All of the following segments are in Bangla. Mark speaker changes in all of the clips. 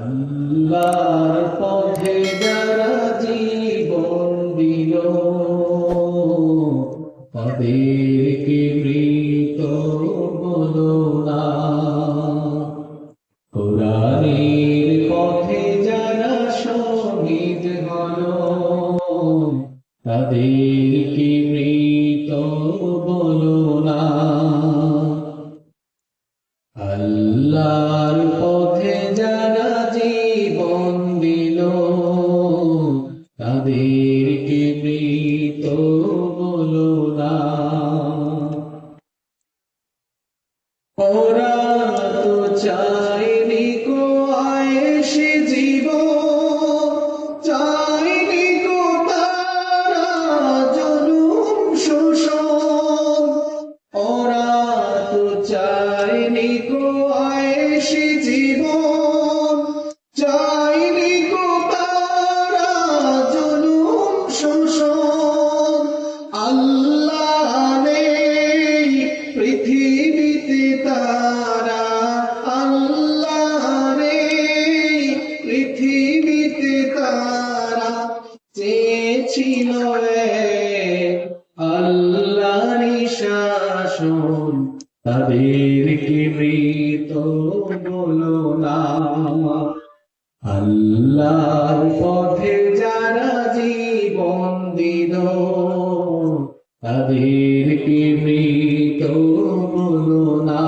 Speaker 1: আল্লাহর পথে যারা জীবন দিল, তাদেরকে মৃত বলো না। কোরআনের পথে যারা শহীদ হলো তাদেরকে আল্লাহরই শাসন তাদেরকে মৃত বলো না। আল্লাহর পথে যারা জীবন দিল তাদেরকে মৃত বলো না।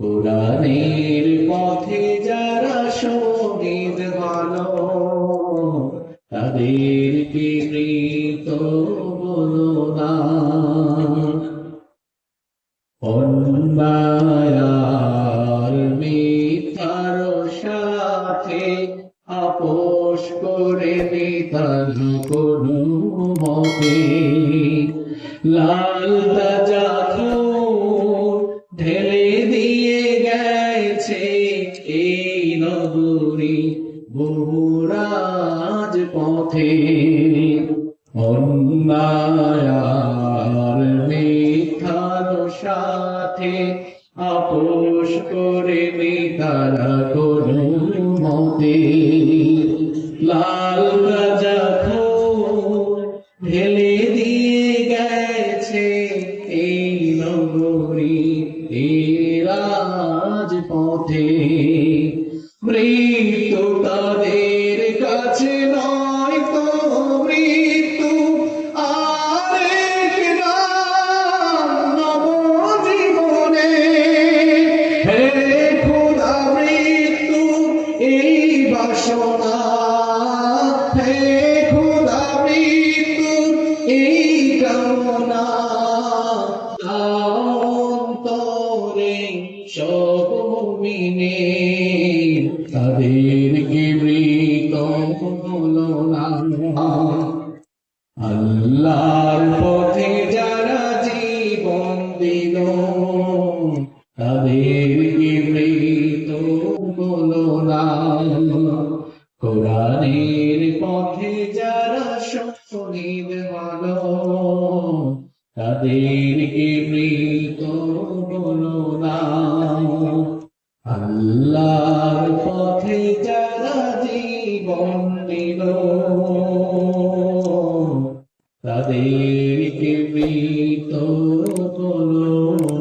Speaker 1: কোরআনের পথে যারা শহীদ হলো তাদেরকে মৃত সাথে আপোষ করে কোনো মতে। লাল তাজা ঢেলে দিয়ে গেছে এই নগরী বহুরাজ পথে। অন্যায়ার লাল রাজা ঢেলে দিয়ে গেছে এই নগরী, এই রাজপথে। মৃত্যু তাদের কাছে নয় তো মৃত্যু আরেক নাম নবজীবনে। হে খোদা, মৃত্যু, এই বাসনা তাদেরকে মৃত হলো না আল্লাহর পথে যারা জীবন দিল তাদেরকে মৃত বলো না কোরআনের পথে যারা শহীদ হলো তাদেরকে মৃত বলো না আল্লাহর পথে যারা জীবন দিল তাদেরকে মৃত বলো